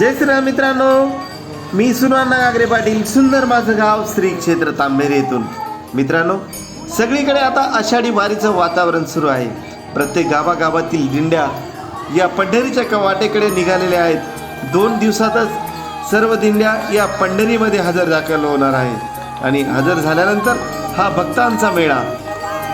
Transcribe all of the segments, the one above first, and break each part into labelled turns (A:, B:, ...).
A: जय श्रीराम मित्रांनो. मी सुनाना गागरे पाटील सुंदर माझं गाव श्री क्षेत्र तांबेरे येथून. मित्रांनो सगळीकडे आता आषाढी वारीचं वातावरण सुरू आहे. प्रत्येक गावागावातील दिंड्या या पंढरीच्या क- वाटेकडे निघालेल्या आहेत. दोन दिवसातच सर्व दिंड्या या पंढरीमध्ये हजर दाखल होणार आहेत. आणि हजर झाल्यानंतर हा भक्तांचा मेळा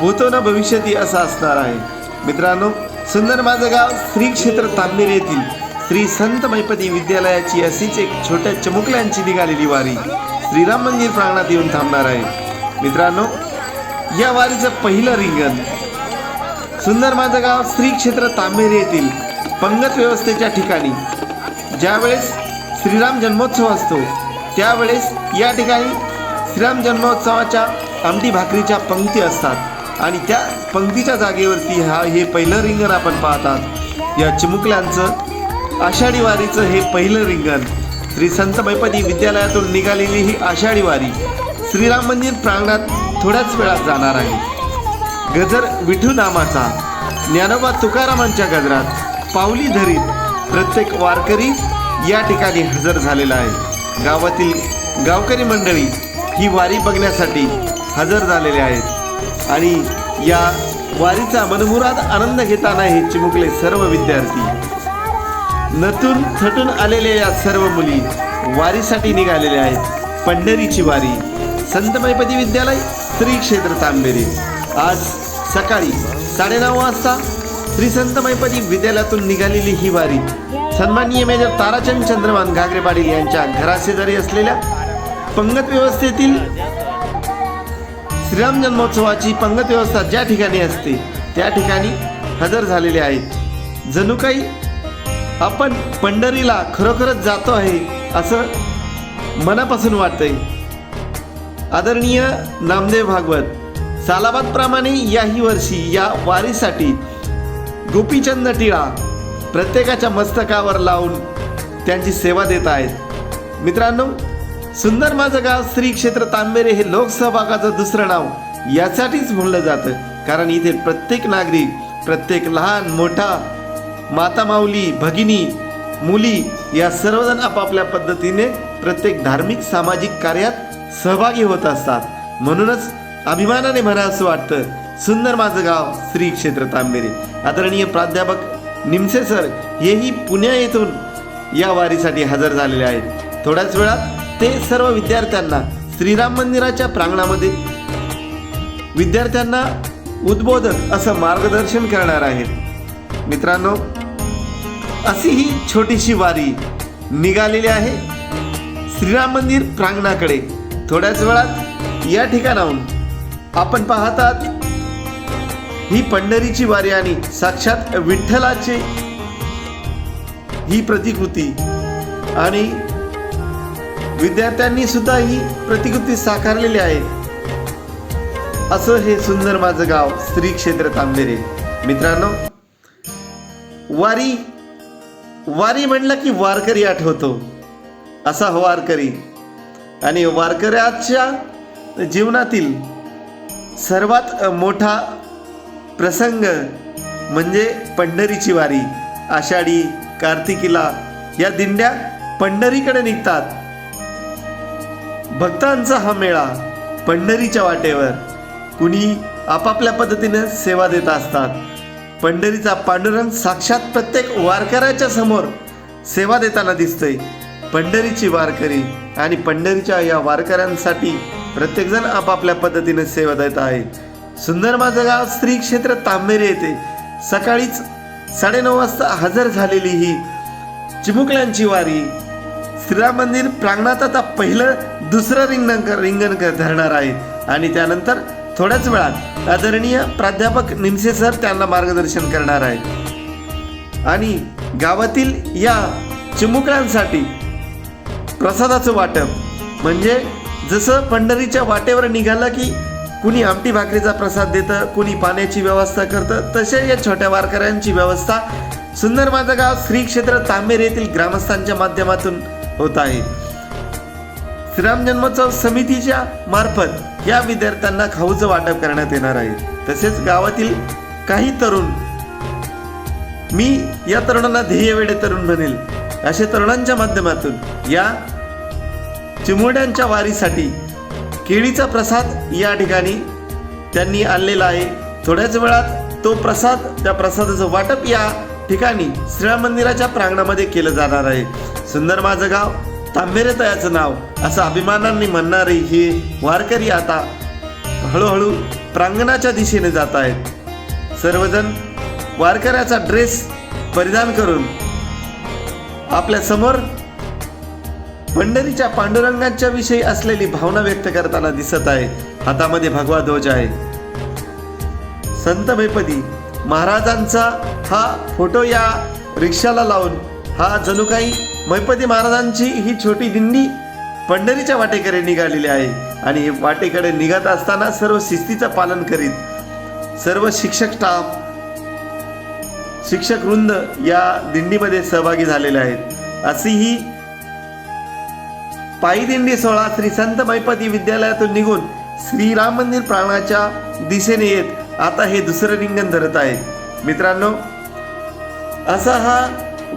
A: होतो ना भविष्यती असा असणार आहे. मित्रांनो सुंदर माझं गाव श्री क्षेत्र तांबेरे येथील. श्री संत मैपती विद्यालयाची अशीच एक छोट्या चमुकल्यांची निघालेली वारी श्रीराम मंदिर प्रांगणात येऊन थांबणार आहे. मित्रांनो या वारीचं पहिलं रिंगण. सुंदर माझं गाव श्री क्षेत्र तांबेरी येथील पंगत व्यवस्थेच्या ठिकाणी. ज्यावेळेस श्रीराम जन्मोत्सव असतो त्यावेळेस या ठिकाणी श्रीराम जन्मोत्सवाच्या आमटी भाकरीच्या पंक्ती असतात आणि त्या पंक्तीच्या जागेवरती हा हे पहिलं रिंगण आपण पाहतात. या चिमुकल्यांचं आषाढी वारीचं हे पहिलं रिंगण. श्री संत मैपदी विद्यालयातून निघालेली ही आषाढी वारी श्रीराम मंदिर प्रांगणात थोड्याच वेळात जाणार आहे. गजर विठू नामाचा ज्ञानोबा तुकारामांच्या गजरात पावली धरीत प्रत्येक वारकरी या ठिकाणी हजर झालेला आहे. गावातील गावकरी मंडळी ही वारी बघण्यासाठी हजर झालेले आहेत. आणि या वारीचा मनमुराद आनंद घेताना हे चिमुकले सर्व विद्यार्थी नतून थटून आलेल्या या सर्व मुली वारीसाठी निघालेल्या आहेत. पंढरीची वारी. संत मैपती विद्यालय श्री क्षेत्र तांबेरी. आज सकाळी साडेनऊ वाजता श्री संत मैपती विद्यालयातून निघालेली ही वारी. सन्माननीय मेजर ताराचंद चंद्रमान घागरे पाटील यांच्या घराशेजारी असलेल्या पंगत व्यवस्थेतील श्रीराम जन्मोत्सवाची पंगत व्यवस्था ज्या ठिकाणी असते त्या ठिकाणी हजर झालेले आहेत. जणू काही आपण पंढरीला खरोखरच जातो आहे असं मनापासून वाटतंय. आदरणीय नामदेव भागवत सालाबादप्रमाणे याही वर्षी या वारीसाठी गोपीचंद टिळा प्रत्येकाच्या मस्तकावर लावून त्यांची सेवा देत आहेत. मित्रांनो सुंदर माझं गाव श्री क्षेत्र तांबेरे हे लोकसहभागाचं दुसरं नाव यासाठीच म्हणलं जातं. कारण इथे प्रत्येक नागरिक प्रत्येक लहान मोठा माता माऊली भगिनी मुली या सर्वजण आपापल्या पद्धतीने प्रत्येक धार्मिक सामाजिक कार्यात सहभागी होत असतात. म्हणूनच अभिमानाने म्हणा असं वाटतं सुंदर माझं गाव श्री क्षेत्र तांबेरे. आदरणीय प्राध्यापक निमसे सर हेही पुण्या येथून या वारीसाठी हजर झालेले आहेत. थोड्याच वेळात ते सर्व विद्यार्थ्यांना श्रीराम मंदिराच्या प्रांगणामध्ये विद्यार्थ्यांना उद्बोधक असं मार्गदर्शन करणार आहेत. मित्रांनो अशी ही छोटीशी वारी निघालेली आहे. श्रीराम मंदिर प्रांगणाकडे. थोड्याच वेळात या ठिकाणाहून आपण पाहतात ही पंढरीची वारी आणि साक्षात विठ्ठलाची ही प्रतिकृती. आणि विद्यार्थ्यांनी सुद्धा ही प्रतिकृती साकारलेली आहे. असं हे सुंदर माझं गाव श्री क्षेत्र तांबेरे. मित्रांनो वारी वारी म्हणलं की वारकरी आठवतो. असा हो वारकरी. आणि वारकऱ्याच्या जीवनातील सर्वात मोठा प्रसंग म्हणजे पंढरीची वारी. आषाढी कार्तिकीला या दिंड्या पंढरीकडे निघतात. भक्तांचा हा मेळा पंढरीच्या वाटेवर. कुणी आपापल्या पद्धतीने सेवा देत असतात. पंढरीचा पांडुरंग साक्षात प्रत्येक वारकऱ्याच्या समोर सेवा देताना दिसतंय. पंढरीची वारकरी आणि पंढरीच्या या वारकऱ्यांसाठी प्रत्येकजण आपापल्या पद्धतीने सेवा देत आहे. सुंदर माझं गाव स्त्री क्षेत्र तांबेरी येथे सकाळीच साडेनऊ वाजता हजर झालेली ही चिमुकल्यांची वारी. श्रीराम मंदिर प्रांगणात आता पहिलं दुसरं रिंगण रिंगण धरणार आहे. आणि त्यानंतर थोड्याच वेळात आदरणीय प्राध्यापक निमसे सर त्यांना मार्गदर्शन करणार आहे आणि गावातील या चिमुकल्यांसाठी प्रसादाचं वाटप म्हणजे जसं पंढरीच्या वाटेवर निघालं की कुणी आमटी भाकरीचा प्रसाद देतं कुणी पाण्याची व्यवस्था करतं तसे या छोट्या वारकऱ्यांची व्यवस्था सुंदर माझं गाव श्री क्षेत्र तांबेर येथील ग्रामस्थांच्या माध्यमातून होत आहे. श्रीराम जन्मोत्सव समितीच्या मार्फत या विद्यार्थ्यांना खाऊचं वाटप करण्यात येणार आहे. तसेच गावातील काही तरुण मी या तरुणांना ध्येय वेडे तरुण म्हणेल अशा तरुणांच्या माध्यमातून या चिमुरड्यांच्या वारीसाठी केळीचा प्रसाद या ठिकाणी त्यांनी आणलेला आहे. थोड्याच वेळात तो प्रसाद त्या प्रसादाचं वाटप या ठिकाणी श्रीराम मंदिराच्या प्रांगणामध्ये केलं जाणार आहे. सुंदर माझं गाव. तांबेरे तयाचं नाव. असं अभिमानांनी म्हणणारे हे वारकरी आता हळूहळू प्रांगणाच्या दिशेने जात आहेत. सर्वजण वारकऱ्याचा ड्रेस परिधान करून आपल्यासमोर पंढरीच्या पांडुरंगांच्या विषयी असलेली भावना व्यक्त करताना दिसत आहे. हातामध्ये भगवा ध्वज आहे. संत भैपदी महाराजांचा हा फोटो या रिक्षाला लावून हा जणू काही मैपती महाराजांची ही छोटी दिंडी पंढरीच्या वाटेकडे निघालेली आहे आणि हे वाटेकडे निघत असताना सर्व शिस्तीचं पालन करीत सर्व शिक्षक स्टाफ शिक्षक वृंद या दिंडीमध्ये सहभागी झालेले आहेत. अशी ही पायी दिंडी सोहळा श्री संत मैपती विद्यालयातून निघून श्रीराम मंदिर प्राणाच्या दिशेने येत आता हे दुसरं रिंगण धरत आहे. मित्रांनो असा हा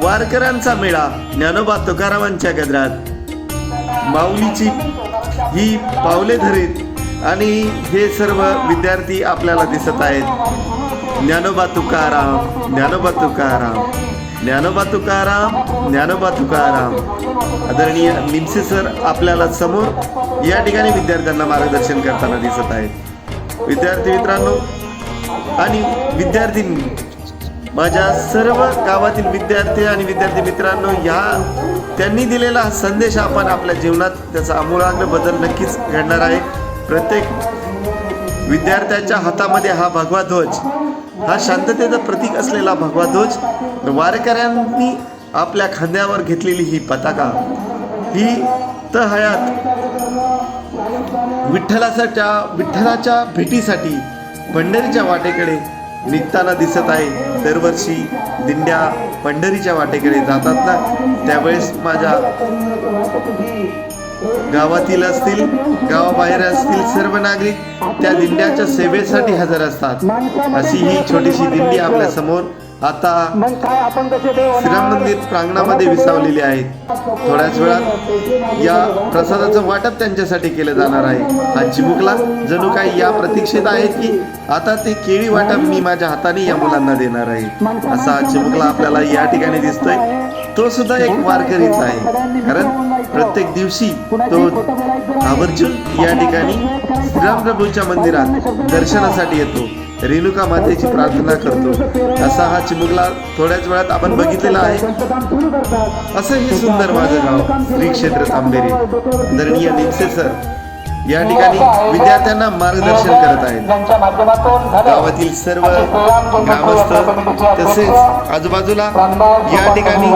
A: वारकऱ्यांचा मेळा ज्ञानोबा तुकारामांच्या गजरात. माऊलीची ही पावले धरीत आणि हे सर्व विद्यार्थी आपल्याला दिसत आहेत. ज्ञानोबा तुकाराम ज्ञानोबा तुकाराम ज्ञानोबा तुकाराम ज्ञानोबा तुकाराम. आदरणीय निमसे सर आपल्याला समोर या ठिकाणी विद्यार्थ्यांना मार्गदर्शन करताना दिसत आहेत. विद्यार्थी मित्रांनो आणि विद्यार्थी माझ्या सर्व गावातील विद्यार्थी आणि विद्यार्थी मित्रांनो या त्यांनी दिलेला हा संदेश आपण आपल्या जीवनात त्याचा अमूलाग्र बदल नक्कीच घडणार आहे. प्रत्येक विद्यार्थ्याच्या हातामध्ये हा भगवा ध्वज हा शांततेचं प्रतीक असलेला भगवा ध्वज वारकऱ्यांनी आपल्या खांद्यावर घेतलेली ही पताका ही तहयात हयात विठ्ठलाच्या विठ्ठलाच्या भेटीसाठी पंढरीच्या वाटेकडे निघताना दिसत आहे. दरवर्षी दिंड्या पंढरीच्या वाटेकडे जातात ना त्यावेळेस माझ्या गावातील असतील गावाबाहेर असतील सर्व नागरिक त्या दिंड्याच्या सेवेसाठी हजर असतात. अशी ही छोटीशी दिंडी आपल्यासमोर आता श्रीराम मंदिर प्रांगणामध्ये विसावलेली आहेत. थोड्याच वेळात या प्रसादाचं वाटप त्यांच्यासाठी केलं जाणार आहे. हा चिमुकला जणू काही या प्रतीक्षेत आहेत की आता ते केळी वाटप मी माझ्या हाताने या मुलांना देणार आहे. असा हा चिमुकला आपल्याला या ठिकाणी दिसतोय. तो सुद्धा एक वारकरीच आहे. कारण प्रत्येक दिवशी तो आवर्जून या ठिकाणी श्रीराम प्रभूच्या मंदिरात दर्शनासाठी येतो. रेणुका मातेची प्रार्थना करतो. असा हा चिमुकला थोड्याच वेळात आपण बघितलेला आहे. असं हे सुंदर माझं गाव श्री क्षेत्र तांबेरे. धरणीय निमसे सर या ठिकाणी विद्यार्थ्यांना मार्गदर्शन करत आहेत. गावातील सर्व ग्रामस्थ तसेच आजूबाजूला या ठिकाणी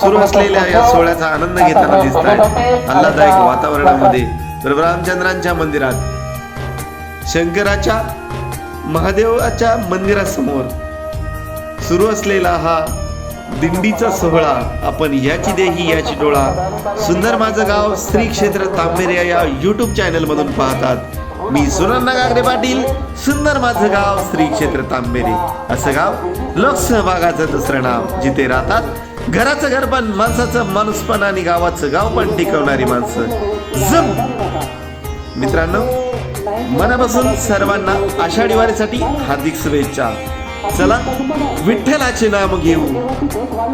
A: सुरू असलेल्या या सोहळ्याचा आनंद घेताना दिसत आहे. आल्हादायक वातावरणामध्ये रामचंद्रांच्या मंदिरात शंकराच्या महादेवाच्या मंदिरासमोर सुरू असलेला हा दिंडीचा सोहळा आपण याची देही याची डोळा सुंदर माझं गाव श्री क्षेत्र तांबेरिया या युट्यूब चॅनल मधून पाहतात. मी सुनन्ना गागरे पाटील सुंदर माझं गाव श्री क्षेत्र तांबेरे. असं गाव लोकसहभागाचं दुसरं नाव जिथे राहतात घराचं घर पण माणसाचं माणूस पण आणि गावाचं गाव पण टिकवणारी माणसं. जम! मित्रांनो मनापासून सर्वांना आषाढी वारीसाठी हार्दिक शुभेच्छा. चला विठ्ठलाचे नाम घेऊ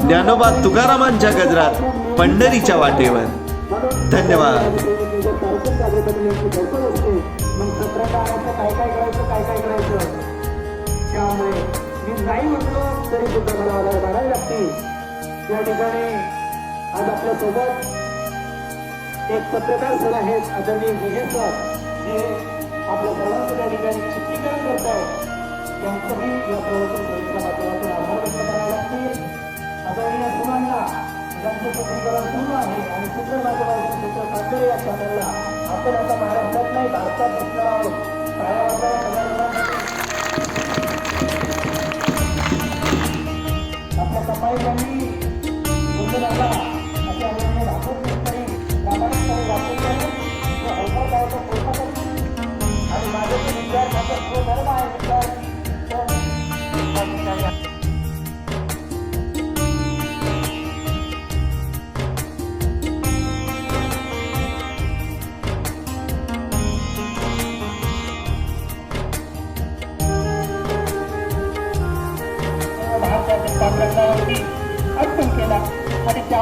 A: ज्ञानोबा तुकारामांच्या गजरात पंढरीच्या वाटेवर. धन्यवाद.
B: मी नाही म्हटलो तरी सुद्धा मला ऑर्डर काढावी लागते या ठिकाणी आज आपल्यासोबत एक पत्रकार सर आहेत आदरणीय विजय सर जे आपल्या सर्वांचं त्या ठिकाणी चित्रीकरण करत त्यांचंही या माध्यमातून आभार व्यक्त करावे लागतील चित्रीकरण सुरू आहे आणि सुंदर माध्यमातून चित्र सादर या चॅनलला आपण आता महाराष्ट्रात नाही भारतात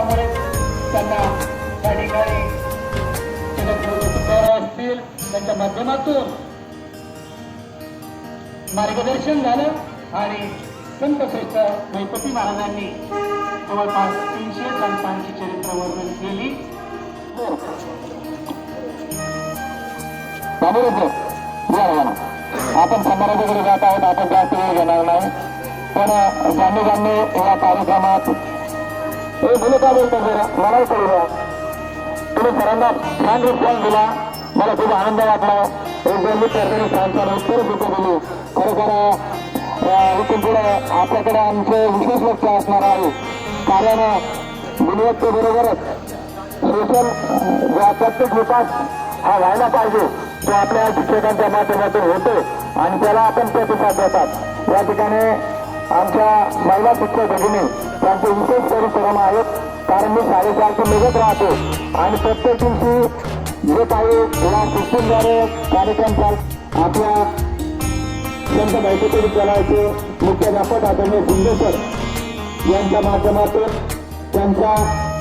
B: त्यामुळे त्यांना त्या ठिकाणी असतील त्यांच्या माध्यमातून मार्गदर्शन झालं आणि संत श्रेष्ठ गणपती महाराजांनी जवळपास तीनशे संतांची चरित्र वर्णन केली. आपण समारोहाकडे जात आहोत आपण जास्त वेळ घेणार नाही. पण ज्यांनी ज्यांनी या कार्यक्रमात हे मुलं का बोलतो जरा? मलाही कळू द्या. तुम्ही सरांना छान रिस्पॉन्स दिला. मला खूप आनंद वाटला. एक मी प्रकारे छान छान उत्तर सुद्धा दिली. खरोखर इथून पुढे आपल्याकडे आमचे विशेष लक्ष असणार आहे. कारण गुणवत्तेबरोबरच सोशल जो प्रत्येक विकास हा व्हायला पाहिजे तो आपल्या शिक्षकांच्या माध्यमातून होतो आणि त्याला आपण प्रतिसाद देतात. या ठिकाणी आमच्या महिला शिक्षक भगिनी त्यांचे विशेष परिश्रम आहेत. कारण मी साडेचारशे निघत राहतो. आणि प्रत्येक दिवशी जे काही या सिस्टीमद्वारे कार्यक्रम चाल आपल्या संत बैठकी विद्यालयाचे मुख्याध्यापक आदरणीय शिंदे यांच्या माध्यमातून त्यांच्या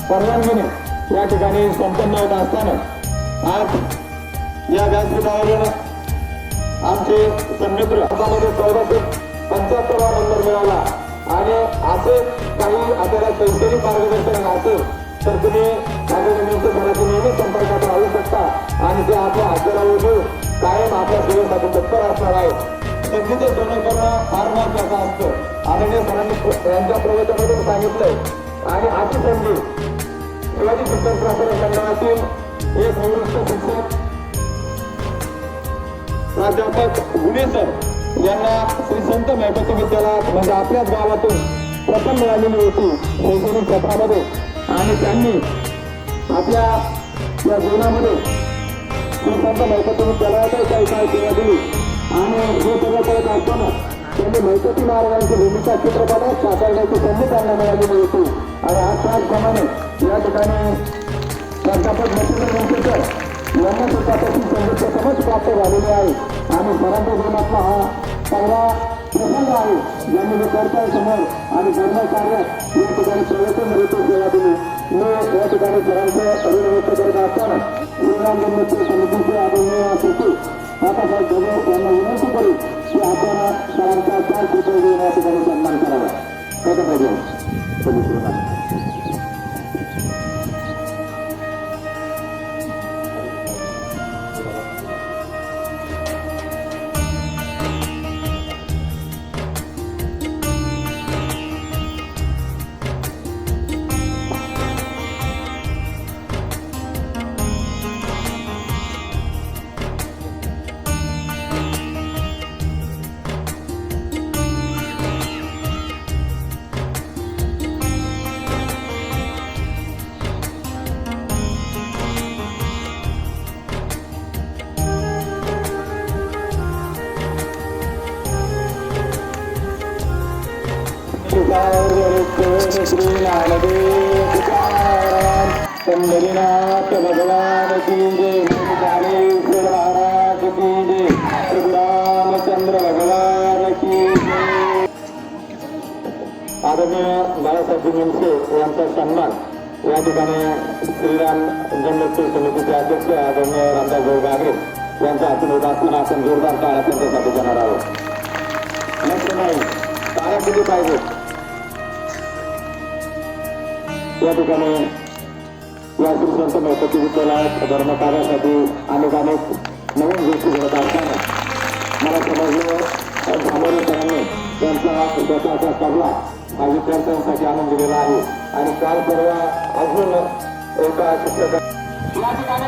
B: परवानगीने या ठिकाणी संपन्न होत असताना आज या व्यासपीठावरून आमचे सन्मित्र हातामध्ये चौदाशे पंच्याहत्तरवा नंबर मिळाला आणि असे काही आपल्याला शैक्षणिक मार्गदर्शन असेल तर तुम्ही माझ्या घराच्या नेहमी संपर्कात राहू शकता. आणि ते आपल्या हाताला कायम आपल्या सेवेसाठी तत्पर असणार आहे. संधीचे सोनं करणं फार महत्वाचं असतं. आदरणीय सरांनी यांच्या प्रवचनातून सांगितलंय. आणि अशी संधी शिवाजी शिक्षण प्राथमिक मंडळातील एक निवृत्त शिक्षक प्राध्यापक गुणे सर यांना श्री संत गणपती विद्यालयात म्हणजे आपल्याच गावातून प्रथम मिळालेली होती शैक्षणिक क्षेत्रामध्ये आणि त्यांनी आपल्या या जीवनामध्ये श्री संत गणपती विद्यालयातच काही काय सेवा दिली. आणि हे सगळं करत असताना त्यांनी मैपती महाराजांची भूमिका चित्रपटात साकारण्याची संधी त्यांना मिळालेली होती. आणि आज त्याचप्रमाणे या ठिकाणी प्राध्यापक मच्छिंद्र वंशेकर यांना सुद्धा त्याची समज प्राप्त झालेली आहे. आणि परंतु जीवनातला हा पहिला प्रसंग आहे. ज्यांनी मी करताय समोर आणि धर्म कार्यात या ठिकाणी सर्वोत्तम रीती केला तुम्ही मी या ठिकाणी सरांचं ऋण व्यक्त करत असताना श्रीराम जन्मोत्सव समितीचे आदरणीय सचिव बाबासाहेब ढगे यांना विनंती करू की आपण सरांचा चार चित्र या ठिकाणी सन्मान करावा. त्याचा पाहिजे श्रीराम पंढरीनाथ भगवान की जय ज्ञानेश्वर महाराज की जय प्रभु रामचंद्र भगवान की जय आदरणीय बाळासाहेब यांचा सन्मान या ठिकाणी श्रीराम जन्मोत्सव समितीचे अध्यक्ष आदरणीय रामदासभाऊ गागरे यांच्या हातून होत आपण जोरदार काळा त्यांच्यासाठी जाणार आहोत नाही किती पाहिजे या ठिकाणी या श्री संत गणपती विद्यालयात धर्मकार्यासाठी अनेक अनेक नवीन गोष्टी घडत असताना मला समजलं सामोरे सरांनी त्यांचा स्वतःचा तबला हा विद्यार्थ्यांसाठी आणून दिलेला आहे. आणि काल परवा अजून एका शिक्षका या ठिकाणी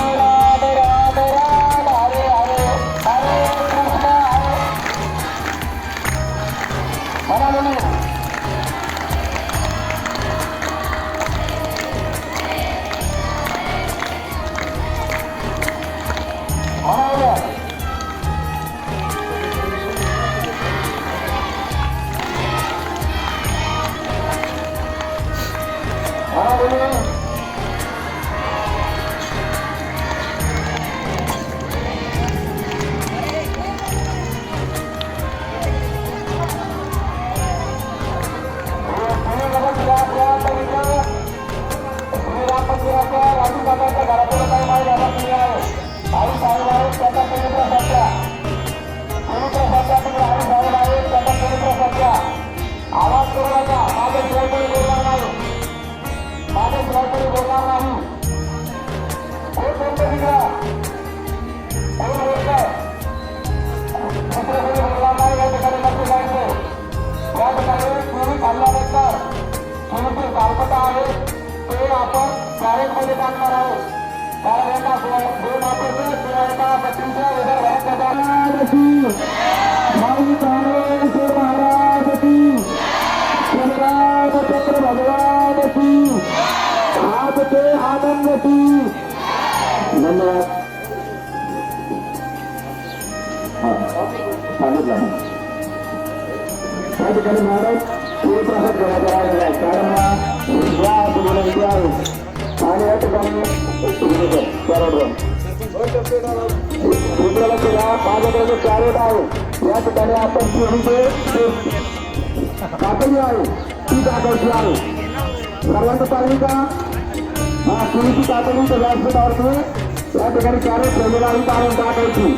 B: कॅरेटमध्ये टाकणार आहोत कारण एका दोन ऑफिसर किंवा एका पत्नीच्या वगैरे महाराज की स्वामी चाणेश्वर महाराज की शिवरामचंद्र भगवान की हात ते आनंद की धन्यवाद। हा, सांगितलं त्या ठिकाणी महाराज सूर्यप्रसाद घराचा राहिलेला आहे कारण हा या विनंती आहे आणि या ठिकाणी बरोबर. दुसऱ्याला सुद्धा माझ्याकडे जो कॅरेट आहे. या ठिकाणी आपण पूर्वीचे कातडी आहे. ती टाकायची आहे. सर्वांचं चालली का? हा पूर्वीची कातडी तर व्यासपीठावरती या ठिकाणी कॅरेट ठेवलेला आहे काढून टाकायची.